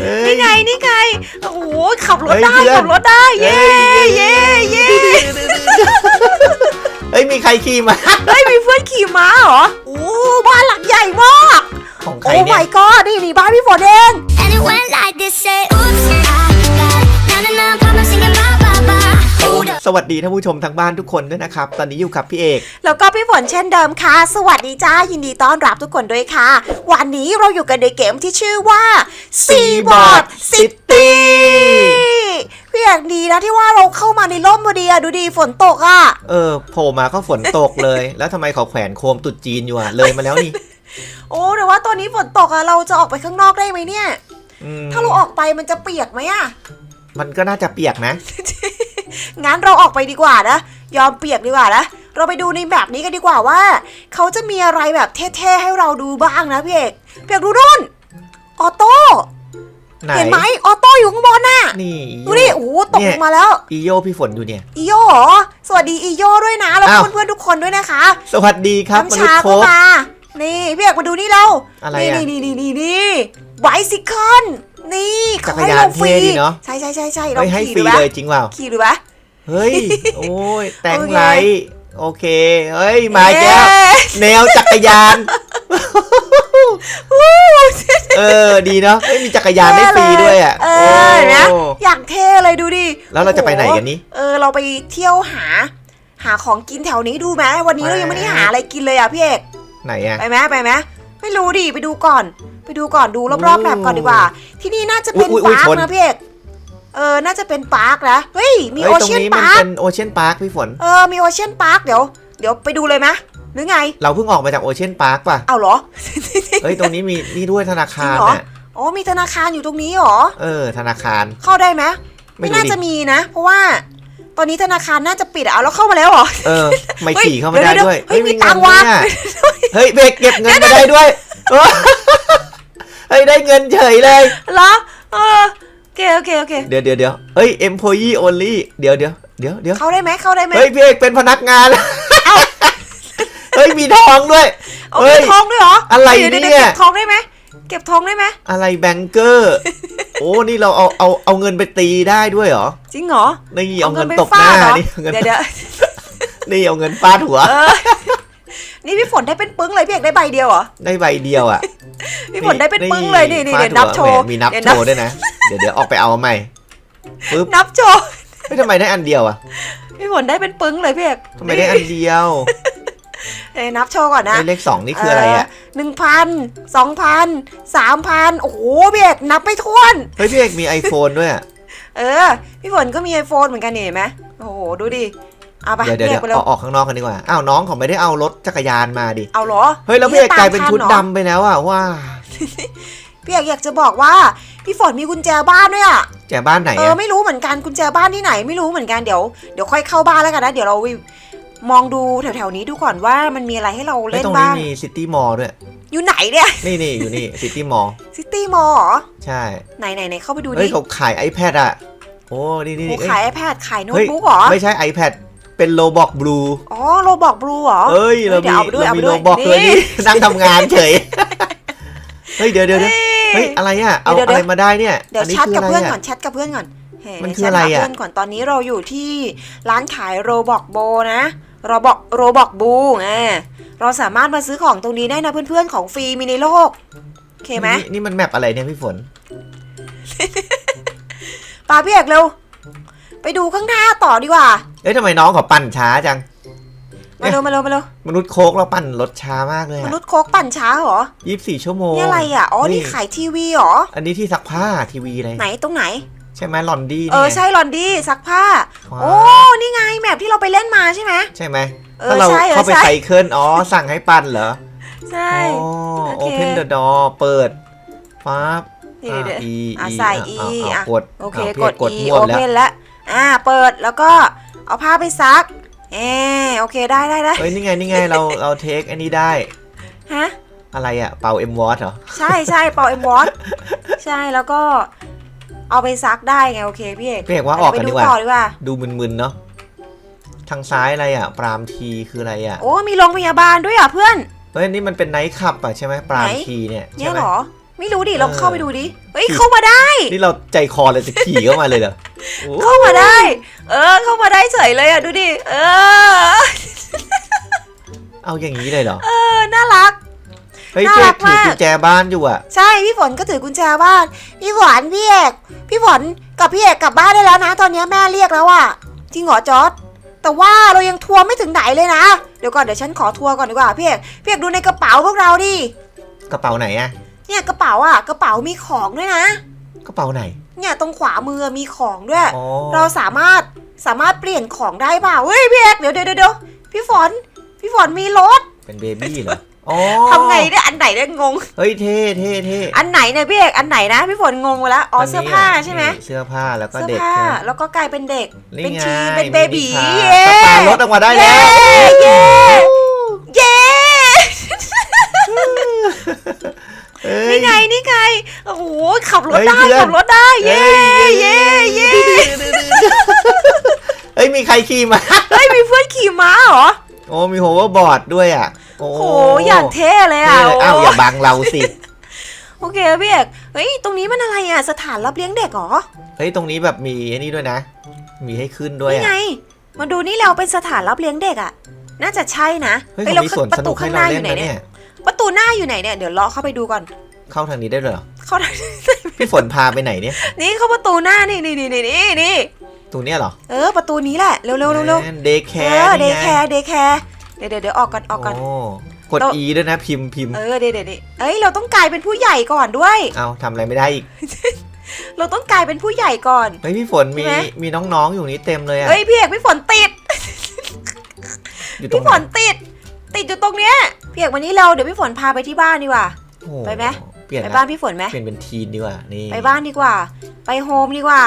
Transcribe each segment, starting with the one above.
เอ้ยนี่ไงนี่ไง โอ้โหขับรถเฮ้ยได้เพื่อนขับรถได้ เย้เอ้ยเย้เย้เฮ้ยมีใครขี่มาเฮ้ยมีเพื่อนขี่ม้าเหรอโอ้บ้านหลังใหญ่มากของใครโอ้เนี่ย my god นี่นี่บ้านพี่ฝนเอง สวัสดีท่านผู้ชมทางบ้านทุกคนด้วยนะครับ ตอนนี้อยู่กับพี่เอก แล้วก็พี่ฝนเช่นเดิมค่ะ สวัสดีจ้า ยินดีต้อนรับทุกคนด้วยค่ะ วันนี้เราอยู่กันในเกมที่ชื่อว่า Seaboard City พี่อยากดีนะที่ว่าเราเข้ามาในร่มพอดีอะดูดีฝนตกอะเออโผล่มาก็ฝนตกเลย แล้วทำไมเขาแขวนโคมตุดจีนอยู่อะเลยมาแล้วนี่ โอ้แต่ว่าตอนนี้ฝนตกอะเราจะออกไปข้างนอกได้ไหมเนี่ยอืมถ้าเราออกไปมันจะเปียกไหมอะมันก็น่าจะเปียกนะ งั้นเราออกไปดีกว่านะ ยอมเปียกดีกว่านะ เราไปดูในแบบนี้กันดีกว่าว่า เขาจะมีอะไรแบบเท่ๆให้เราดูบ้างนะพี่เอกพี่เอกดูนู่น ออโต้ไหนเห็นไหมออโต้อยู่ข้างบนน่ะนี่ดูดิโอ้โหตกเนี่ลยงมาแล้ว อีโยพี่ฝนอยู่เนี่ยอีโยเหรอสวัสดีอีโยด้วยนะแล้วก็อ้าวเพื่อนๆทุกคนด้วยนะคะ สวัสดีครับมนุษน้ำชาย์โคก็กมานี่พี่เอกมาดูนี่เราอะไรนี่อะนี่นี่นี่นี่ ไบซิคอน นี่จักรให้ยานลงฟรีเท่ดีเนอะ ใช่ใช่ใช่ใช่เราเฮ้ยให้ขี่ฟรีดูปะเลยจริงเปล่าขี่ดูปะเฮ้ย โอ้ยแตงโอเคไลท์โอเค เฮ้ย มาอีกแล้ว เย้แนวจักรยาน เออ ดีเนาะไม่มีจักรยานได้ฟรีด้วยอะเอโอ้อนะอย่างเท่เลยดูดิแล้วเราจะไปไหนกันนี่เออ เราไปเที่ยวหา หาของกินแถวนี้ดูไหมวันนี้เรายังไม่ได้หาอะไรกินเลยอะพี่เอก ไหนอะ ไปไหมไปไหมไม่รู้ดิไปดูก่อน ไปดูก่อนดูรอบๆแบบก่อนดีกว่า ที่นี่น่าจะเป็นอุ๊ยอุ๊ยปาร์ชคนนะพี่เอกเออ น่าจะเป็นปาร์คนะเฮ้ย มีเฮ้โอยตรงเชียนนี้มันปาร์ค เป็นโอเชียนพาร์คพี่ฝน เออ มีโอเชียนปาร์ค เดี๋ยว เดี๋ยวไปดูเลยไหมหรือไง เราเพิ่งออกมาจากโอเชียนพาร์คป่ะ เอาเหรอ เฮ้ย ตรงนี้มีนี่ด้วยธนาคารจริงเหรอ น่ะอ๋อ มีธนาคารอยู่ตรงนี้เหรอ เออ ธนาคาร เข้าได้ไหมไม่ไม่รู้น่าดิจะมีนะ เพราะว่า ตอนนี้ธนาคารน่าจะปิดอะเอาแล้วเข้ามาแล้วเหรอ เออ ไม่เฮ้ยขี่เข้าไม่ได้เดี๋ยวด้วยเฮ้ยมีเงิตังค์ว่ะเนี่ยเฮ้ยเบรกเก็บเงินไม่ได้ด้วยเออ เฮ้ยได้เงินเฉยเลย เหรอเออโอเคโอเคโอเคเดี๋ยวเดี๋ยวเดี๋ยวเฮ้ย employee only เดี๋ยวเดี๋ยวเดี๋ยวเดี๋ยวเข้าได้ไหมเข้าได้ไหมเฮ้ยพี่เอกเป็นพนักงาน เฮ้ยมีทองด้วย เอาเฮ้เก็ย บทองด้วยเหรออะไรดี๋วดี๋วเนี่ย เก็บทองได้ไหมเก็บทองได้ไหมอะไรแบงเกอร์ โอ้ นี่เราเอาเอาเอาเงินไปตีได้ด้วยเหรอ จริงเหรอนี่เอาเงินไปตบหน้าฟดเรอนี่เอาเงินเดี๋ยวเดี๋ยวนี่เอาเงินฟาดหัว เออ นี่พี่ฝนได้เป็นปึ้งเลยพี่เอกได้ใบเดียวเหรอ ได้ใบเดียวอะ พี่ฝนได้เป็นปึ้งเลยนี่นี่ฟาเดี๋ยวนับหัโชว์แหมมีนับเดี๋ยวโชว์ด้วยนะ เดี๋ยวเดี๋ยวออกไปเอาใหม่ปึ๊บนับโชว์ไม่ทำไมได้อันเดียวอะ พี่ฝนได้เป็นปึ้งเลยพี่เอกทำไมได้อันเดียวเอ้ยนับโชว์ก่อนนะไอ้เลขสองนี่คืออะไรอะหนึ่งพันสองพันสามพันโอ้โหพี่เอกนับไม่ถ้วน เฮ้ยพี่เอกมี iPhone ด้วยอะเออ พี่ฝนก็มีไอโฟนเหมือนกันนี่เห็นไหมโอ้โห ดูดิ เอาไปเดี๋ยวเดี๋ยวเรีเดี๋ยยกวไปแล้เอาวออกข้างนอกกันดีกว่า อ้าวน้องเขาไม่ได้เอารถจักรยานมาดิ เอาเหรอ เฮ้ยแล้วพี่เอกกลายเป็นตมชุดทัหรอดำไปแล้วอะว้าพี่เอกอยากจะบอกว่าพี่ฝนมีกุญแจบ้านด้วยอะแจบ้านไหนเอออะไม่รู้เหมือนกันกุญแจบ้านที่ไหนไม่รู้เหมือนกันเดี๋ยวเดี๋ยวค่อยเข้าบ้านแล้วกันนะเดี๋ยวเรามองดูแถวๆนี้ดูก่อนว่ามันมีอะไรให้เราเฮ้ยเล่นตรงนี้บ้างมีซิตี้มอลล์ด้วย อยู่ไหนเนี่ย นี่นี่อยู่นี่ซิตี้มอลล์ซิตี้มอลล์เหรอ ใช่ ไหนไหนไหนเข้าไปดูเฮ้ดิยเขาขาย iPad อะโอ้นี่นี่โอ้เอ้ยขาย iPad ขายโน้ตเฮ้ยบุ๊กเหรอ ไม่ใช่ iPad เป็นโลบอกบลูอ๋อโรบอกบลูเหรอเอ้ยเราเดี๋มียวเอาไปด้วยเรามีเอาโลไปด้วยบอกเลยนี่นี่นั่งทำงานเฉยเฮ้ยเดี๋ยวเดี๋ยวเดี๋ยวเฮ้ยอะไรอะเอาเดี๋ยวอะเดี๋ไรยวมาได้เนี่ยเดี๋ยวอันนี้แชทคือกับอะไรเพื่อนก่ออะนแชทกับเพื่อนก่อนเฮ้มันคืออะไรอะแชทหาเพื่อนก่อนตอนนี้เราอยู่ที่ร้านขายโรบอกโบนะโรบอกโรบอกบูไงเราสามารถมาซื้อของตรงนี้ได้นะเพื่อนๆของฟรีมีในโลกโอเคไหมนี่นี่มันแมปอะไรเนี่ยพี่ฝนปาพี่เอกเร็ว ไปดูข้างหน้าต่อดีกว่า เอ้ยทำไมน้องเขาปั่นช้าจัง มาเร็วมาเร็วมาเร็วมนุษย์โคกเราปั่นรถช้ามากเลยมอะนุษย์โคกปั่นช้าเหรอยี่สิบสี่ชั่วโมงนี่อะไรอะอ๋อนี่ขายทีวีเหรอ อันนี้ที่ซักผ้าทีวีอะไรไหนตรงไหน ใช่ไหมลอนดี้เอนี่อไงใช่ลอนดี้ซักผ้าว้าวโอ้นี่ไงแมปที่เราไปเล่นมาใช่ไหมใช่ไหมเออถ้าเราใช่เออเข้าไปใช่ไซเคิลอ๋อสั่งให้ปั่นเหรอใช่อ๋อโอเค open the door เปิดปั๊บนี่อะเดี๋ยว e อะ e ใส่อะ E อะอะกดโอเคะกดกด E มั่วไปแล้ว Open แล้ว อ่าเปิดแล้วก็เอาผ้าไปซักเออโอเคได้ได้ได้เฮ้ยนี่ไงนี่ไงเราเราเทคอันนี้ได้ ฮะ อะไรอะเป่า M w a t เหรอ ใช่ใช่เป่าเอ็มวอตใช่แล้วก็ เอาไปซักได้ไงโอเคพี่เอกพี่เอกว่าออกกันไปดีดูกว่าต่อดีกว่า ดูมึนๆเนาะทางซ้ายอะไรอะปรามทีคืออะไรอะโอ้มีโรงพยาบาลด้วยอะเพื่อน เฮ้ยนี่มันเป็นไนท์คลับอะใช่ไหมปรามไหนทีเนี่ยเนี่ใช่ยไหมเหรอ ไม่รู้ดิลองเออเข้าไปดูดิเฮ้ยเข้ามาได้ นี่เราใจคอเลยจะขี่เข้ามาเลยเหรอโอ้เข้ามาได้ เออ เข้ามาได้เฉยเลยอะดูดิเออ เอาอย่างนี้เลยเหรอเออน่ารักเฮ้ยน่าเจ๊รักถือมากกุญแจบ้านอยู่อะ ใช่พี่ฝนก็ถือกุญแจบ้านพี่ฝนพี่เอกพี่ฝนกับพี่เอกกลับบ้านได้แล้วนะ ตอนนี้แม่เรียกแล้วอะจริงเหรอจอร์ดแต่ว่าเรายังทัวร์ไม่ถึงไหนเลยนะเดี๋ยวก่อนเดี๋ยวฉันขอทัวร์ก่อนดีกว่าพี่เอกพี่เอกดูในกระเป๋าพวกเราดิกระเป๋าไหนอะ เนี่ยกระเป๋าอะกระเป๋ามีของด้วยนะ กระเป๋าไหน เนี่ยตรงขวามือมีของด้วย อ๋อ เราสามารถสามารถเปลี่ยนของได้เปล่าเฮ้ยพี่เอกเดี๋ยวเดี๋ยวเดี๋ยวพี่ฝน พี่ฝนมีรถเป็นเบบี้เหรออ๋อทำไงเนี่ยอันไหนเนี่ยงง เฮ้ยเท่เท่เท่อันไหนเนี่ยพี่เอกอันไหนนะพี่ฝนงงไปแล้วอ๋อเสื้อผ้าใช่ไหมนี่เสื้อผ้าแล้วก็เสื้อเด็กผ้าใช่ไหมแล้วก็กลายเป็นเด็กนี่เป็นไงชีเป็นเบบีมินิเย้คาร์สตาร์รถออกมาได้แล้ว เย้เย้เอ้ย นี่ไงนี่ไง โอ้โหขับรถเฮ้ยได้เพื่อนขับรถได้ เย้อ้เย้เย้เอ้ยมีใครขี่มาเฮ้ยมีเพื่อนขี่ม้าเหรอ โอ้มีโฮเวอร์บอร์ดด้วยอะ โอ้โอ้โหอย่างเท่เลยเท่อะเลยอ้าวโอ้อย่าบังเราสิโอเคพี่เอกเฮ้ย ตรงนี้มันอะไรอะ สถานรับเลี้ยงเด็กเหรอ เฮ้ย ตรงนี้แบบมีไอ้นี่ด้วยนะ มีให้ขึ้นด้วยนี่อะไง มาดูนี่เราเป็นสถานรับเลี้ยงเด็กอะ น่าจะใช่นะ เฮ้ยฮ้เขามีสวนประสตูนุกให้ข้างหเราน้าอเล่นยู่ไหนนะเนี่เนี่ยย ประตูหน้าอยู่ไหนเนี่ย เดี๋ยวเลาะเข้าไปดูก่อน เข้าทางนี้ได้เลยเหรอ เข้าทางพี่ฝนพาไปไหนเนี่ย นี่เข้าประตูหน้านี่นี่นี่นี่นี่นี่ตัวเนี้ยเหรอ เออ ประตูนี้แหละ เร็วเร็วเร็วเร็วเดย์แคเอร์อเดนี่ย์ไงแคร์เดย์แคร์เดี๋ยวเดี๋ยวเดี๋ยวออกก่อนออกก่อนโอ้กดเรา E ด้วยนะพิมพ์พิมพ์เออเดี๋ยวเดี๋ยวเดี๋ยวเอ้ยเราต้องกลายเป็นผู้ใหญ่ก่อนด้วย เอาทำอะไรไม่ได้อีก เราต้องกลายเป็นผู้ใหญ่ก่อนเฮ้ยพี่ฝนมีใช่ไหมมีน้องๆอยู่นี้เต็มเลยอะเฮ้ยพี่เอกพี่ฝนติดอยู่ตรพี่งฝไหนนติด ติดอยู่ตรงเนี้ยพี่เอกวันนี้เราเดี๋ยวพี่ฝนพาไปที่บ้านดีกว่า โอ้โไปไหม เปลี่ยนไปละบ้านพี่ฝนไหมเปลี่ยนเป็นทีนดีกว่า นี่ ไปบ้านดีกว่า ไปโฮมดีกว่า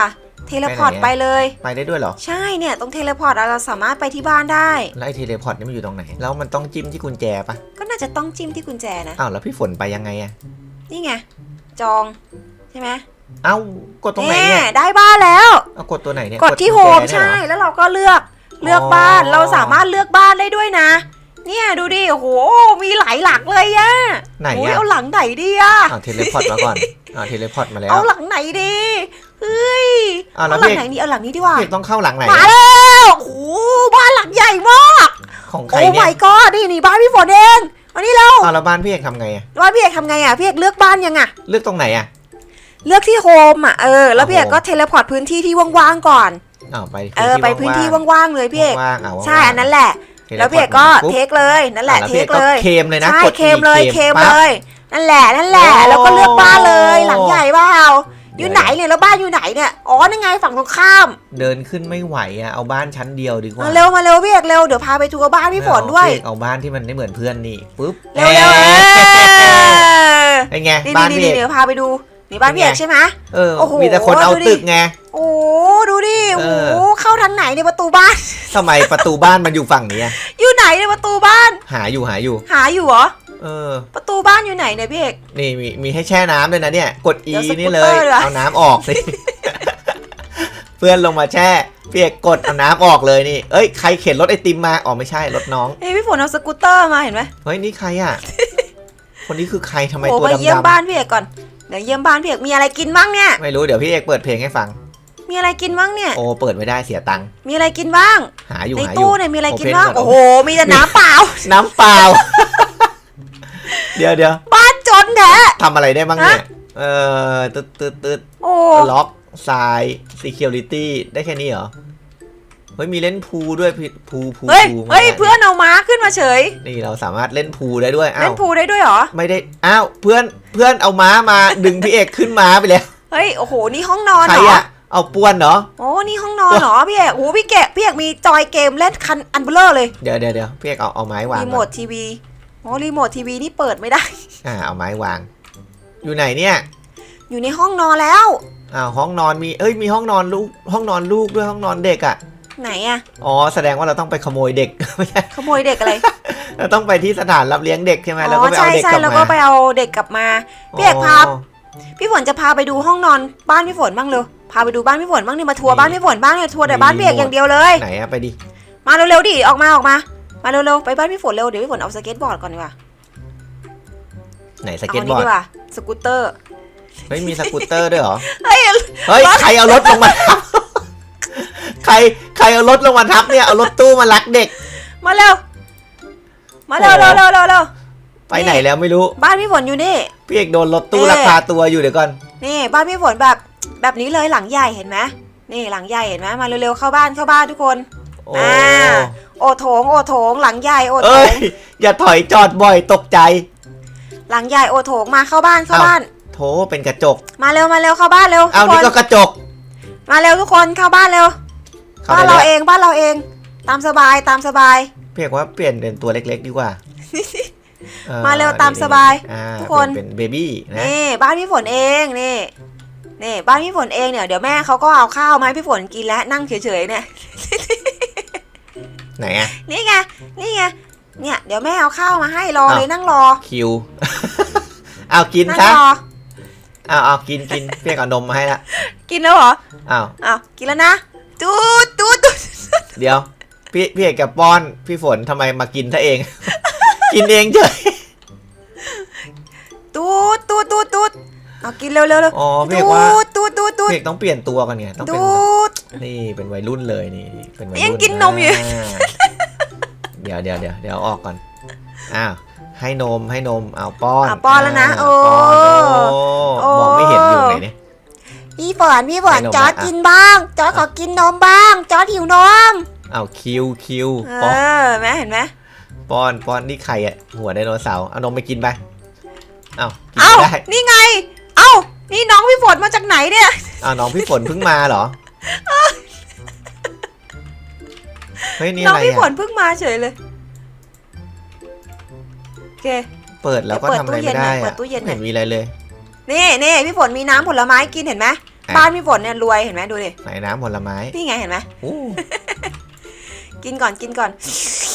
เทเลพอร์ตไปไปไหนอะเลย ไปได้ด้วยเหรอ ใช่เนี่ยตรงเทเลพอร์ตเราสามารถไปที่บ้านได้ แล้วไอ้เทเลพอร์ตนี่มันอยู่ตรงไหน แล้วมันต้องจิ้มที่กุญแจปะก็น่าจะต้องจิ้มที่กุญแจนะอ้าวแล้วพี่ฝนไปยังไงอะนี่ไงจองใช่ไหมเอ้ากดตรงไหนเนี่ยได้บ้านแล้ว เอากดตัวไหนเนี่ยกดที่โฮกุญมแจเนี่ยใช่เหรอแล้วเราก็เลือกเลือกอ๋อบ้านเราสามารถเลือกบ้านได้ด้วยนะ เนี่ยดูดิโอ้โหมีหลายหลังเลยอะไหนโอ้ยอะเอาหลังไหนดีอะเอาเทเลพอร์ตมาก่อนเอาเทเลพอร์ตมาแล้ว เอาหลังไหนดีเฮ้ยอ้าวแล้วเอาหลังพี่ไหนดีเอาหลังนี้ดีกว่า พี่ต้องเข้าหลังไหนมาแล้วโอ้โหบ้านหลังใหญ่มาก ของใครโอ้ เนี่ย my god นี่นี่บ้านพี่ฝนเองมานี่แล้วอ้าวแล้วบ้านพี่เอกทำไงอะบ้านพี่เอกทำไงอะพี่เอกเลือกบ้านยังอะเลือกตรงไหนอะเลือกที่โฮมอะเออแล้วพี่เอกโฮมก็เทเลพอร์ตพื้นที่ที่ว่างๆก่อน อ้าวไปเออไปพื้นที่ว่างๆเลยพี่เอก ว่างๆอะใช่อันนั้นแหละทเลพร์ต แล้วพี่เอกก็ปุ๊บเทคเลยนั่นแหละอ่เทพี่คก็เลยเคมเลยนะใช่กดเคมเลย E เคมปั๊เลบยนั่นแหละนั่นแหละโอ้แล้วก็เลือกบ้านเลยหลังใหญ่เปล่าอเดี๋ยวยู่ไหนเนี่ยแล้วบ้านอยู่ไหนเนี่ยอ๋อนั่นไงฝั่งตรงข้าม เดินขึ้นไม่ไหวอะเอาบ้านชั้นเดียวดีกว่ามาเร็วมาเร็วพี่เอกเร็วเดี๋ยวพาไปทัวร์บ้านพี่ฝนด้วย เอาเอาบ้านที่มันไม่เหมือนเพื่อนนี่ปุ๊บเร็วเร็วเออเป็นไงนี่บ้านนี่พี่นี่เอกเดี๋ยวพาไปดู นี่บ้านพี่เอกใช่ไหม เออ โอ้โหมีแต่คนเอาดูดิ ตึกไง โอ้ดูดิโอ้เอโหอเข้าทางไหนในยประตูบ้าน ทำไมประตูบ้านมันอยู่ฝั่งนี้อะอยู่ไหนในยประตูบ้าน หาอยู่หาอยู่ หาอยู่เหรอเออ ประตูบ้านอยู่ไหนเนี่ยพี่เอก นี่มีมีให้แช่น้ำด้วยนะเนี่ย กด E เดี๋ยวสกูตเตอร์นี่เลยดีกว่าเอาน้ำออกสิ เพื่อนลงมาแช่พี่เอกกดเอาน้ำออกเลยนี่ เอ้ยใครเข็นรถไอติมมาอ๋อไม่ใช่รถน้องเฮ้ยพี่ฝนเอาสกูตเตอร์มาเห็นไหมเฮ้ยนี่ใครอะ คนนี้คือใครทำไมโอ้ตัวมาเยี่ยมดำบ้านพี่เอกก่อนเดี๋ยวเยี่ยมบ้านพี่เอกมีอะไรกินบ้างเนี่ยๆไม่รู้เดี๋ยวพี่เอกเปิดเพลงให้ฟัง มีอะไรกินบ้างเนี่ย โอ้เปิดไม่ได้เสียตังค์ มีอะไรกินบ้าง หาอยู่ในหาอยู่ตู้เนี่ยมีอะไรกิน Open บ้างก่อนโอ้โห มีแต่น้ำเปล่า น้ำเปล่า เดี๋ยวเดี๋ยวบ้านจนแท้ ทำอะไรได้บ้างเนี่ย เออตึ๊ดตึ๊ดตึ๊ดโอ้ ล็อกทราย security ได้แค่นี้เหรอ เฮ้ยมีเล่นพูลด้วยพี่พูลพูลเฮ้ย พูลมาเฮ้ย เพื่อนเอาม้าขึ้นมาเฉย นี่เราสามารถเล่นพูลได้ด้วย อ้าเล่วนพูลได้ด้วยเหรอ ไม่ได้ อ้าว เพื่อน เพื่อนเอาม้ามาดึงพี่เอกขึ้นม้าไปแล้วเฮ้ยโอ้โหนี่ห้องนอนใครเหรออะเอาป้วนเหรอ โอ้นี่ห้องนอนเหรอพี่เอกโอ้โหพี่เกะพี่เอกมีจอยเกมเล่นคันอันเบลอเลยเดี๋ยวเดี๋ยวเดี๋ยวพี่เอกเอาเอาไม้วางรีโมก่อทนทีวีโอ้รีโมททีวีนี่เปิดไม่ได้ อ่าเอาไม้วาง อยู่ไหนเนี่ยอยู่ในห้องนอนแล้ว อ้าวห้องนอนมีเอ้ยมีห้องนอนลูกห้องนอนลูกด้วยห้องนอนเด็กอะ ไหนอะอ๋อแสดงว่าเราต้องไปขโมยเด็ก ไม่ใช่ขโมยเด็กอะไร เราต้องไปที่สถานรับเลี้ยงเด็กใช่ไหมอ๋แล้วก็อไปใช่เอาเด็กใช่กลับแล้วมาก็ไปเอาเด็กกลับมาพี่เอกพาอ๋อพี่ฝนจะพาไปดูห้องนอนบ้านพี่ฝนบ้างเร็วพาไปดูบ้านพี่ฝนบ้างนี่มาทัวร์บ้านพี่ฝนบ้างเนี่ยทัวร์แต่บ้านพี่เอกอย่างเดียวเลยไหนอะไปดิมาเร็วๆดิออกมาออกมา มาเร็วๆไปบ้านพี่ฝนเร็วเดี๋ยวพี่ฝนเอาสเก็ตบอร์ดก่อนดีกว่าไหนสเอาเก็ตอันบนี้อร์ดดีกว่าสกูตเตอร์เฮ้ยมีสกูตเตอร์ด้วยเหรอเฮ้ยเฮ้ยใครเอารถลงมาทับใค รใครเอารถลงมาทับเนี่ยเอารถตู้มาลักเด็ก มาเร็ว มาเร็วโอ้เร็วเร็วเร็วเร็วไปไหนแล้วไม่รู้ บ้านพี่ฝนอยู่นี่ พี่เอกโดนรถตู้เอ๊ะลักพาตัวอยู่เดี๋ยวก่อน นี่ บ้านพี่ฝนแบบแบบนี้เลยหลังใหญ่เห็นไหมนี่หลังใหญ่เห็นไหมมาเร็วๆเข้าบ้านเข้าบ้านทุกคนโอ้อ่าโอโถงโอโถงหลังใหญ่โอโถเอ้ยงอย่าถอยจอดบ่อยตกใจ หลังใหญ่โอโถงมาเข้าบ้านเข้าเอ้าบ้าน โถเป็นกระจก มาเร็วมาเร็วเข้าบ้านเร็วเอาทุกนี่คก็นกระจก มาเร็วทุกคนเข้าบ้านเร็วเข้า บ้านได้เราแล้วเองบ้านเราเอง ตามสบายตามสบายพี่เอกว่าเปลี่ยนเป็นตัวเล็กๆ ดีกว่าออมาเร็วตามสบายอ่ทุกคนเป็นเบบี้นะนี่บ้านพี่ฝนเองนี่นี่บ้านพี่ฝนเองเนี่ยเดี๋ยวแม่เขาก็เอาข้าวมาให้พี่ฝนกินแล้วนั่งเฉยๆเนี่ยไหนอะนี่ไงนี่ไงเนี่ยเดี๋ยวแม่เอาข้าวมาให้รออ้าวเลยนั่งรอคิวเอากินนั่งซะรอเอาเอากินกินพี่เอกเอานมมาให้ละกินแล้วเหรออ้าวอ้าวกินแล้วนะ ตูดตูดตูดเดี๋ยว พี่พี่เอกกับป้อน พี่ฝนทำไมมากินซะเอง กินเองเฉยตูดตูดตูดตูดเอากินเร็วเร็วเร็วอ๋อพี่เอกว่าตูดตูดตูดพี่เอกต้องเปลี่ยนตัวกันไงต้องเป็นตูดนี่เป็นวัยรุ่นเลยนี่เป็นวัยยัรุ่งนกินนมอยู่าเดี๋ยวเดี๋ยวเดี๋ยวเดี๋ยวเอาออกก่อนอ้าวให้นมให้นมเอาป้อนอะป้อนแล้วนะาโอ้ป้อนโอ้โอ้มองไม่เห็นอยู่ไหนเนี่ย พี่ฝนพี่ฝนให้นมจอร์ดอะ กินบ้าง จอร์ดขอกินนมบ้าง จอร์ดหิวนมเอาคิวคิวเอป้อนอแม่เห็นไหมป้อนป้อนนี่ใครอะหัวไดโนเสาร์เอานมไปกินไปเอากินเอ้าไม่ได้นี่ไง เอ้านี่น้องพี่ฝนมาจากไหนเนี่ย เอาน้องพี่ฝนเพิ่งมาเหรอเฮ้ยนี่น้ออะงไรพี่ฝอะนเพิ่งมาเฉยเลยโอเค เปิดแล้วก็เปิดทำอะไรตู้เย็ไม่นหน่ได้อยเปิอะดตู้เย็นหน่ไม่อยเห็นมีอะไรเลย นี่นี่พี่ฝนมีน้ำผลไม้กินเห็นไหมอะ บ้านพี่ฝนเนี่ยรวยเห็นไหมดูดิไหนน้ำผลไม้นี่ไงเห็นไหมโอ้กินก่อนกินก่อน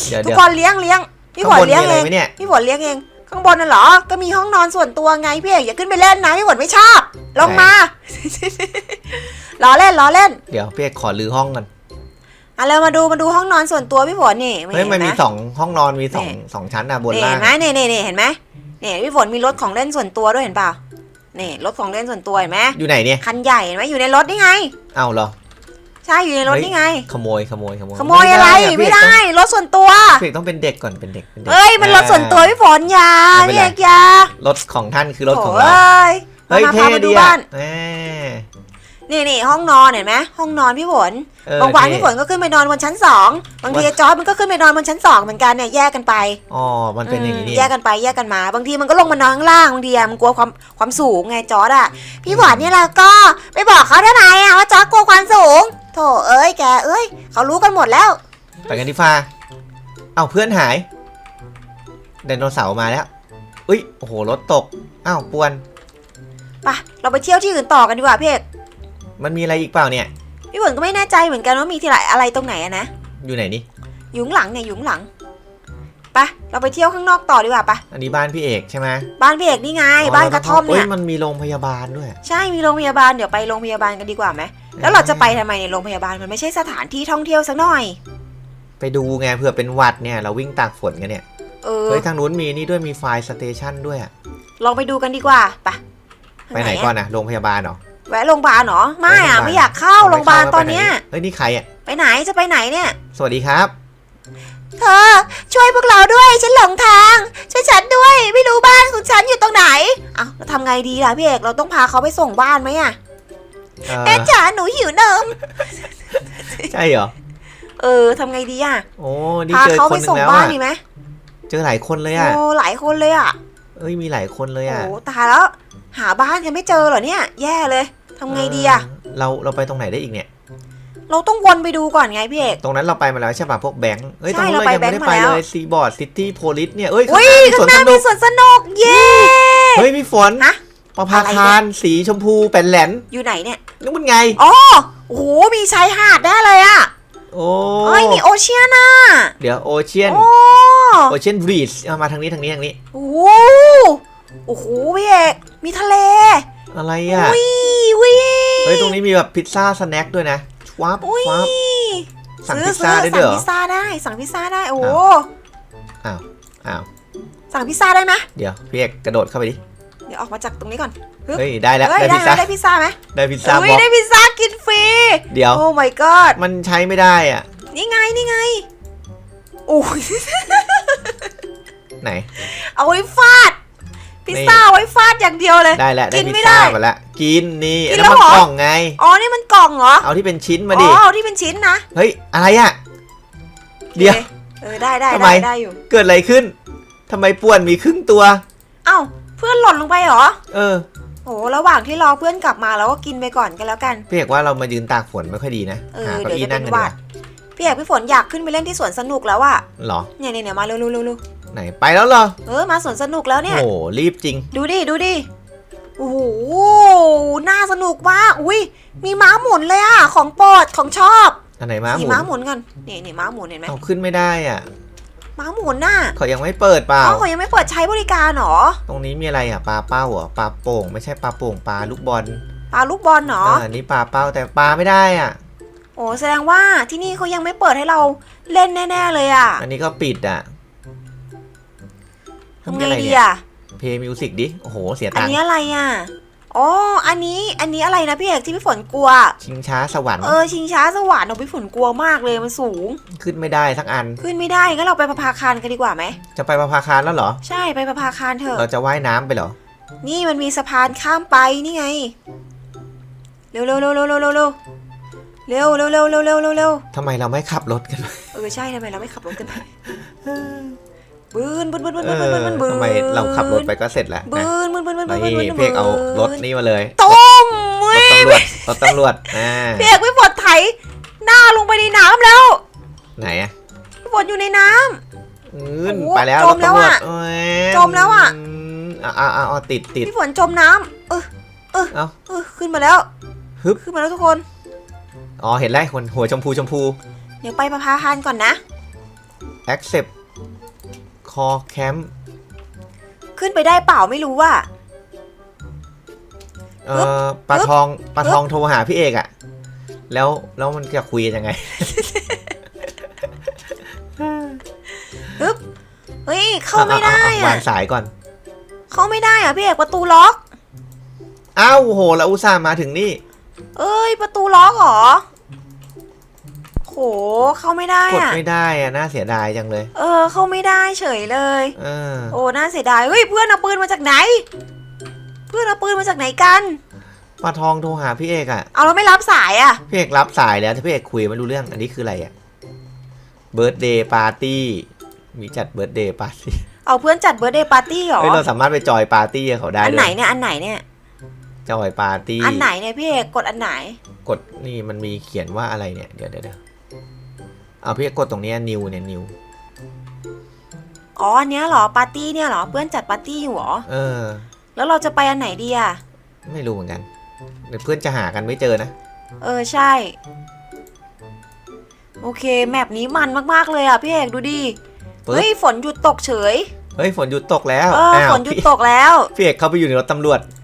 เดี๋ยวทุกเดี๋ยวคนเลี้ยงเลี้ยงพี่ฝข้างนบนเลี้มียงอะไรเองไหมเนี่ยพี่ฝนเลี้ยงเอง ข้างบนน่ะเหรอ ก็มีห้องนอนส่วนตัวไงพี่เอกอย่าขึ้นไปเล่นนะพี่ฝนไม่ชอบ ลงมา ล้อเล่นล้อเล่นเดี๋ยวพี่เอกขอรื้อห้องกันอะเรามาดูมาดูห้องนอนส่วนตัวพี่ฝนนี่เฮ้ยมันห็มีไหสองห้องนอนมีสองนี่ สองชั้นอะบนนี่ล่าเห็งนไหมนี่นี่นี่เห็นไหมนี่พี่ฝนมีรถของเล่นส่วนตัวด้วยเห็นเปล่า นี่รถของเล่นส่วนตัวเห็นไหมอยู่ไหนเนี่ยคันใหญ่เห็นไหมอยู่ในรถนี่ไง เอ้าเหรอ ใช่อยู่ในรถเฮ้ยนี่ไง ขโมยขโมยขโมยขโมยอะไรอะไม่พี่ได้เอกรถส่วนตัวต้องพี่เอกต้องเป็นเด็กก่อนเป็นเด็กเป็นเด็ก เอ้ยมันรถส่วนตัวพี่ฝนอยาไม่เป็นพี่ไร เอกอยารถของท่านคือรถของโถ่เราเอ้ยเฮ้ยมาเท่พามาดูดีบ้าอะน แหม นี่นี่ห้องนอนเห็นไหมห้องนอนพี่ฝนเออบางวันเท่พี่ฝนก็ขึ้นไปนอนบนชั้นสองบางทีว่าจอร์ดมันก็ขึ้นไปนอนบนชั้นสองเหมือนกันเนี่ยแยกกันไปอ๋อมันเป็นอย่างนี้อืนี่มแยกกันไปแยกกันมา บางทีมันก็ลงมานอนข้างล่างบางทีอะมันกลัวความความสูงไงจอร์ดอะพี่ฝนนี่เราก็ไปบอกเขาได้ไหมอะว่าจอร์ดกลัวความสูงโถเอ้ยแกเอ้ยเขารู้กันหมดแล้ว ไปกันที่ฟ้าเอ้าเพื่อนหายไดโนเสาร์มาแล้วอุ้ยโอ้โหรถตกอ้าวปวน ไปเราไปเที่ยวที่อื่นต่อกันดีกว่าพี่เอก มันมีอะไรอีกเปล่าเนี่ย พี่ฝนก็ไม่แน่ใจเหมือนกันว่ามีที่ไหนอะไรตรงไหนอะนะอยู่ไหนนี่ อยู่ข้างหลังเนี่ยอยู่ข้างหลังไปเราไปเที่ยวข้างนอกต่อดีกว่าปะอันนี้บ้านพี่เอกใช่ไหมบ้านพี่เอกนี่ไง บ้านกระท่อมเนี่ยอ้มันมีโรงพยาบาลด้วย ใช่มีโรงพยาบาลเดี๋ยวไปโรงพยาบาลกันดีกว่าไหมแล้วเราจะไปทำไมในยโรงพยาบาลมันไม่ใช่สถานที่ท่องเที่ยวสักหน่อย ไปดูไงเผื่อเป็นหวัดเนี่ยเราวิ่งตากฝนกันเนี่ยเออเฮ้ยทางนู้นมีนี่ด้วยมีไฟสเตชันด้วยอะลองไปดูกันดีกว่าไปไปไหนก่อนนะโรงพยาบาลเหรอ แวะโรงพยาบาลเหรอ ไม่ไปโรงพยาอะบาลไม่อยากเข้าโรงพยาบาลไม่ตข้อนเนี้ยไปไหเฮ้ยนี่ใครอะ ไปไหนจะไปไหนเนี่ย สวัสดีครับ เธอ ช่วยพวกเราด้วยฉันหลงทาง ช่วยฉันด้วย ไม่รู้บ้านของฉันอยู่ตรงไหนอ้าวเราทำไงดีล่ะพี่เอกเราต้องพาเขาไปส่งบ้านไหมอะเอ่อแม่จ๋าหนูหิวนมใช่เหรอ เออทำไงดีอะโอ้นี่พาเจอเขาคไปนหนึ่ส่งงแล้วบ้านอะ ดีไหมเจอหลายคนเลยอะ โอ้หลายคนเลยอะเอ้ยมีหลายคนเลยโอ้อะ ตายแล้ว หาบ้านยังไม่เจอเหรอเนี่ย แย่เลยทำไงดีอะเเราเราไปตรงไหนได้อีกเนี่ย เราต้องวนไปดูก่อนไงพี่เอก ตรงนั้นเราไปมาแล้วใช่ป่ะพวกแบงค์เอ้ยใช่ตรงนู้นเราเราไปยังไม่ได้แบงค์ไปมาแล้ว เลยซีบอร์ดซิตี้โพลิสเนี่ยเอ้ยอุ้ยข้างหน้าข้างหมีน้าสวนสนุกมีสวนสนุกเย้ เฮ้ยมีฝนฮะประภาคารสีชมพูเป็นแหลนอยู่ไหนเนี่ยนี่มันไง อ๋อโอ้โหมีชายหาดได้เลยอะโอ้เอ้ยมีโอเชียนอะเดี๋ยวโอเชียนโอ้โอเชียนบรีดมาทางนี้ทางนี้ทางนี้ โอ้โห โอ้โหพี่เอกมีทะเลอะไรอะวิวิเฮ้ยตรงนี้มีแบบพิซซ่าสแน็คด้วยนะวับอุ้ยวับสั่งซื้อพิซซ่าได้ซื้อด้วยเหรอสั่งพิซซ่าได้ สั่งพิซซ่าได้ โอ้โหอ้าวสั่งพิซซ่าได้ไหมเดี๋ยวพี่เอกกระโดดเข้าไปดิเดี๋ยวออกมาจากตรงนี้ก่อนปึ๊บเฮ้ยได้แล้วเฮ้ยได้ได้พิซไหมซ่าได้พิซซ่าไหมได้พิซซ่าเฮ้ยบ็อกได้พิซซ่ากินฟรีเดี๋ยวโอ้ my god มันใช้ไม่ได้อะนี่ไงนี่ไงโอ้ยไหน เอาไว้ฟาด พิซซ่าไว้ฟาดอย่างเดียวเลย ได้แล้วได้กินพิซไม่ซ่าได้มาแล้วกินนี่กินแล้วมันแล้วเหรอกล่องไง อ๋อ นี่มันกล่องเหรอ เอาที่เป็นชิ้นอ๋มาดิอเอาที่เป็นชิ้นนะ เฮ้ย อะไรอะเดี๋ยวโอคเออ ได้ได้ทำไมได้ได้อยู่ เกิดอะไรขึ้นทำไมป่วนมีครึ่งตัว เอ้า เพื่อนหล่นลงไปเหรอ เออโอ้ระหว่างที่รอเพื่อนกลับมาเราก็กินไปก่อนกันแล้วกัน พี่เอกว่าเรามายืนตากฝนไม่ค่อยดีนะเออหาเก้าอี้เดี๋ยวจะนั่งกันเป็นหดีวักดว่าพี่เอกพี่ฝนอยากขึ้นไปเล่นที่สวนสนุกแล้วอะเหรอเนี่ยเนี่ยเนี่ยมาเร็วเร็วเร็วเร็ว ไหนไปแล้วเหรอ เออมาสวนสนุกแล้วเนี่ย โอ้รีบจริง ดูดิดูดิโอ้โหน่าสนุกมากอุ้ยมีม้าหมุนเลยอะของโปรดของชอบอันไหนม้าหนี่มุนม้าหมุนกันนี่นี่ม้าหมุนเห็นไหมเอาขึ้นไม่ได้อะม้าหมุนน่ะเขายังไม่เปิดเปล่าเขาเขายังไม่เปิดใช้บริการเหรอ ตรงนี้มีอะไรอะปลาเป้าเหรอปลาโป่งไม่ใช่ปลาโป่งปลาลูกบอลปลาลูกบอลเหรออ่านี่ปลาเป้าแต่ปลาไม่ได้อะ โอ้แสดงว่าที่นี่เขายังไม่เปิดให้เราเล่นแน่ ๆ เลยอะอันนี้ก็ปิดอะ ทำไงอะไรดีเนี่ยอะเพย์มิวสิกดิ โอ้โห เสียอันตังค์นี้อะไรอะอ๋ออันนี้อันนี้อะไรนะพี่เอกที่พี่ฝนกลัว ชิงช้าสวรรค์เออชิงช้าสวรรค์เอาพี่ฝนกลัวมากเลยมันสูง ขึ้นไม่ได้สักอัน ขึ้นไม่ได้งั้นเราไปประภาคารกันดีกว่าไหมจะไปประภาคารแล้วเหรอ ใช่ไปประภาคารเถอะ เราจะว่ายน้ำไปเหรอ นี่มันมีสะพานข้ามไปนี่ไงเร็วเร็วเร็วเร็วเร็วเร็วเร็วเร็วเร็วเร็วเร็วเร็วเร็วเร็วทำไมเราไม่ขับรถกันเออใช่ทำไมเราไม่ขับรถกันไป บืนบืนบืนบืนเอบืนอบืนบืนบืนทำไมเราขับรถไปก็เสร็จแล้วบืนะนบืนบืนบืนบืนนี่บืนพี่เอกเอารถนี่มาเลยตุ้มรเว้ถยตำรวจรถตำรวจอ่าพี่เอกพี่ฝนไถหน้าลงไปในน้ำแล้วไหนอะพี่ฝนอยู่ในน้ำอืนโอ้โหไปแล้วจรมแล้วตำรวจอะโอ้ยจมแล้วอะมอ่าอ่อ่าติดติดพี่ฝนจมน้ำเออเอ้า เออขึ้นมาแล้วฮึบ ขึ้นมาแล้วทุกคน อ๋อเห็นแล้วคนหัวชมพูชมพู เดี๋ยวไปประภาคารก่อนนะ accept call camp ขึ้นไปได้เปล่าไม่รู้ว่า เอ่อปลาทองปลาทองโทรหาพี่เอกอะแล้วแล้วมันจะคุยกันยังไงเฮ้ยเข้าไม่ได้เาๆๆอะวางสายก่อน เข้าไม่ได้อะพี่เอกประตูล็อก อ้าวโหเราอุตส่าห์มาถึงนี่ เอ้ยประตูล็อกเหรอโห เข้าไม่ได้กดอะไม่ได้อะน่าเสียดายจังเลยเออ เข้าไม่ได้เฉยเลย เออโอ้น่าเสียดายเฮ้ยเพื่อนเอาปืนมาจากไหน เพื่อนเอาปืนมาจากไหนกัน ปลาทองโทรหาพี่เอกอะเอาเราไม่รับสายอะพี่เอกรับสายแล้วถ้าพี่เอกคุยไม่รู้เรื่องอันนี้คืออะไรอะเบิร์ดเดย์ปาร์ตี้มีจัดเบิร์ดเดย์ปาร์ตี้เอาเพื่อนจัดเบ r ร์ d เดย์ปาร์ตี้เหรอเฮ้ยเราสามารถไปจอยปาร์ตี้กับเขาได้อันด้ไหนวยเนี่ยอันไหนเนี่ยจอยปาร์ตี้อันไหนเนี่ยพี่เอกกดอันไหน กดนี่มันมีเขียนว่าอะไรเนี่ยเดี๋ยวเดี๋ยวเดี๋ยว เอาพี่เอกกดตรงเนี้นิวเนี่ยนิวอ๋ออันเนี้ยเหรอปาร์ตี้เนี่ยเหรอเพื่อนจัดปาร์ตี้อยู่เหรอเออ แล้วเราจะไปอันไหนดีอะไม่รู้เหมือนกันเดี๋ยวเพื่อนจะหากันไม่เจอนะเออใช่ โอเคแมปนี้มันมากๆเลยอะพี่เอกดูดิปึ๊บเฮ้ยฝนหยุดตกเฉยเฮ้ยฝนหยุดตกแล้วเอออ้าวฝนหยุดพี่ตกแล้ว พี่เอกเข้าไปอยู่ในรถตำรวจเ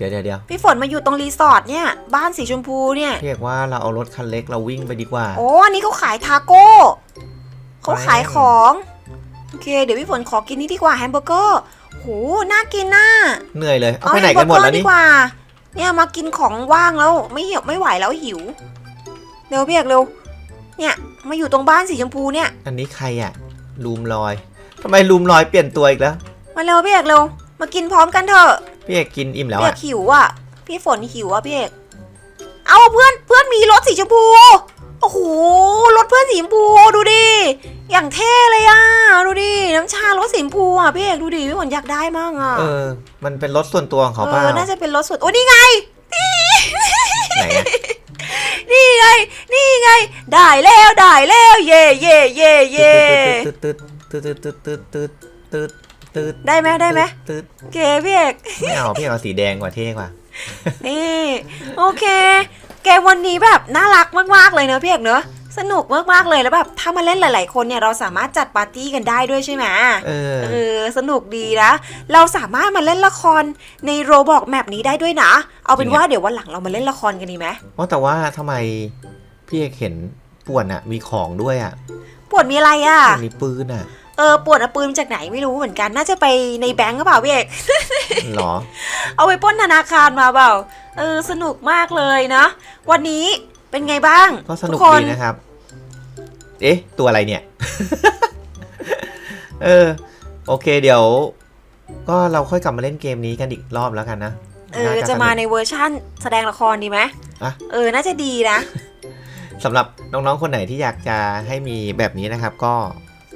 ดี๋ยวเดี๋ยวเดี๋ยวพี่ฝนมาอยู่ตรงรีสอร์ทเนี่ย บ้านสีชมพูเนี่ยพี่เอกว่าเราเอารถคันเล็กเราวิ่งไปดีกว่า โอ้อันนี้เขาขายทาโก้เขาขายของโอเค เดี๋ยวพี่ฝนขอกินนี่ดีกว่าแฮมเบอร์เกอร์โหน่ากินน่าเหนื่อยเลยเอาไปไหนกันหมดแฮแล้วเบอร์เกอร์นี่ดีกว่า เนี่ยมากินของว่างแล้วไม่หิวไม่ไหวแล้วหิวเร็วพี่เอกเร็วเนี่ยมาอยู่ตรงบ้านสีชมพูเนี่ย อันนี้ใครอะลูมลอยทำไมลูมลอยเปลี่ยนตัวอีกแล้วมาเร็วพี่เอกเร็วมากินพร้อมกันเถอะ พี่เอกกินอิ่มแล้วพี่เออะกหิวอะ พี่ฝนหิวอะพี่เอกเอาเพื่อนเพื่อนมีรถสีชมพู โอ้โหรถเพื่อนสีชมพูดูดิ อย่างเท่เลยอะ ดูดิ น้ำชารถสีชมพูอะพี่เอกดูดิพี่ฝนอยากได้มากอะเออ มันเป็นรถส่วนตัวของเขาเอเปล่าอน่าจะเป็นรถส่วนโอ้นี่ไง ไหนอะนี่ไง นี่ไง ได้แล้วได้แล้ว เย่เย่เย่เย่ตืดตืดตืดตืดตืดตืดตืดตืด ได้ไหมได้ไหมตืดโอเคพี่เอกไม่เอาพี่เอาสีแดงกว่าเท่กว่า นี่ โอเค เกมวันนี้แบบน่ารักมากๆเลยเนอะพี่เอกเนอะสนุกมากๆเลยแล้วแบบถ้ามาเล่นหลาย ๆ คนเนี่ยเราสามารถจัดปาร์ตี้กันได้ด้วยใช่ไหมเออเออสนุกดีนะเราสามารถมาเล่นละครในโรบอกแมปนี้ได้ด้วยนะ เอาเป็นจริงอะว่าเดี๋ยววันหลังเรามาเล่นละครกันดีไหมว่าแต่ว่าทำไมพี่เอกเห็นป่วนอะมีของด้วยอะปวดมีอะไรอะมีปืนอะ เเออปวดเอาปืนมาจากไหนไม่รู้เหมือนกันน่าจะไปในแบงก์หรือเปล่าพี่เอกหรอ เอาไปปล้นธนาคารมาเปล่า เออสนุกมากเลยนะ วันนี้เป็นไงบ้างก็สนุกทุคนดีนะครับ เอ๊ะ ตัวอะไรเนี่ย เออ โอเคเดี๋ยว ก็เราค่อยกลับมาเล่นเกมนี้กันอีกรอบแล้วกันนะเออน่จะสนุกมาในเวอร์ชั่นแสดงละครดีไหมอะเออ น่าจะดีนะสำหรับน้องๆคนไหนที่อยากจะให้มีแบบนี้นะครับ ก็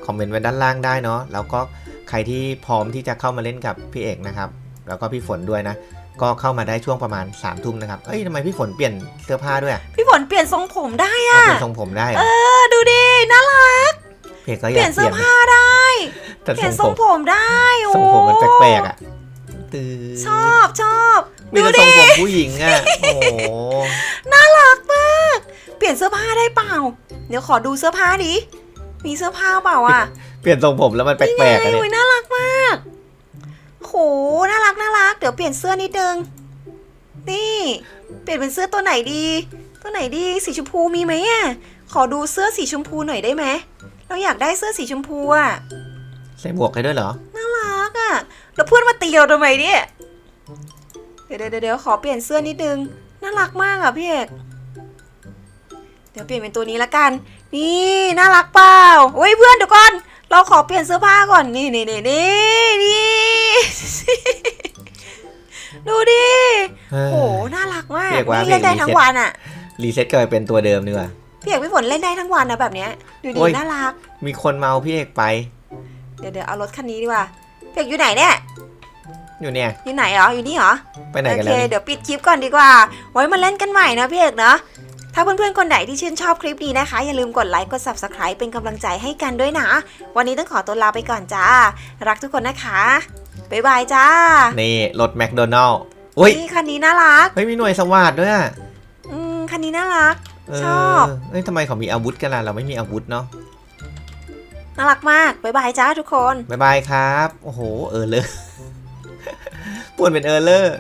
คอมเมนต์ไว้ด้านล่างได้เนาะแล้วก็ใครที่พร้อมที่จะเข้ามาเล่นกับพี่เอกนะครับ แล้วก็พี่ฝนด้วยนะ ก็เข้ามาได้ช่วงประมาณ3ามทุ่มนะครับเอ้ยทำไมพี่ฝนเปลี่ยนเสื้อผ้าด้วยอะพี่ฝนเปลี่ยนทรงผมได้เอาอะเปลี่ยนทรงผมได้เหรเอออดูดิน่ารัก พี่เอกก็อเปลี่ยายกนเปเสื้ลี่อยนผ้าได้ แต่เปลี่ยนททรรงงผมผมได้โอ้ทรงผมมันแปลกๆอะตื่นชอบชอบมีดูแต่ทรดิงผมผู้หญิงอะโอ้โหน่ารักมาก เปลี่ยนเสื้อผ้าได้เปล่า เดี๋ยวขอดูเสื้อผ้าดิ มีเสื้อผ้าเปล่าอะเปลี่ยนทรงผมแล้วมันแปลกๆอะนี่เนี่ยไงอุ๊ยน่ารักมาก โห น่ารักน่ารัก เดี๋ยวเปลี่ยนเสื้อนิดนึง นี่ เปลี่ยนเป็นเสื้อตัวไหนดี ตัวไหนดี สีชมพูมีไหมอะ ขอดูเสื้อสีชมพูหน่อยได้ไหม เราอยากได้เสื้อสีชมพูอะ ใส่หมวกให้ด้วยเหรอ น่ารักอะ แล้วเพื่อนมาตีเราทำไมเนี่ย เดี๋ยวเดี๋ยวเดี๋ยวขอเปลี่ยนเสื้อนิดนึง น่ารักมากอะพี่เอก เดี๋ยวเปลี่ยนเป็นตัวนี้ละกัน นี่น่ารักเปล่าโอ้ยเพื่อนเดี๋ยวก่อน เราขอเปลี่ยนเสื้อผ้าก่อนนี่นี่นี่นี่นี่ดูดิเออโหน่ารักมากเรียกว่านี่เล่นได้ทั้งวันอะ รีเซ็ตกลายเป็นตัวเดิมดีกว่าพี่เอกพี่ฝนเล่นได้ทั้งวันนะแบบเนี้ยดูดีน่ารัก มีคนเมาพี่เอกไป เดี๋ยวเดี๋ยวเอารถคันนี้ดีกว่าพี่เอกอยู่ไหนเนี่ยอยู่เนี่ยอยู่ไหนเหรออยู่นี่เหรอไปไหนกันเคแล้วนี่เดี๋ยวปิดคลิปก่อนดีกว่า ไว้มาเล่นกันใหม่นะพี่เอกเนาะ ถ้าเพื่อนๆ คนไหนที่ชื่นชอบคลิปนี้นะคะ อย่าลืมกดไลค์กด subscribe เป็นกำลังใจให้กันด้วยนะ วันนี้ต้องขอตัวลาไปก่อนจ้า รักทุกคนนะคะ บ๊ายบายจ้า นี่รถแมคโดนัลล์อุ้ยนี่คันนี้น่ารัก เฮ้ยมีหน่วยสวัสดด้วยอะอืมคันนี้น่ารักเอชอบเฮ้ยทำไมเขามีอาวุธกันล่ะเราไม่มีอาวุธเนาะ น่ารักมาก บ๊ายบายจ้าทุกคน บ๊ายบายครับ โอ้โห เออเลอร์ปวนเป็นเออเลอร์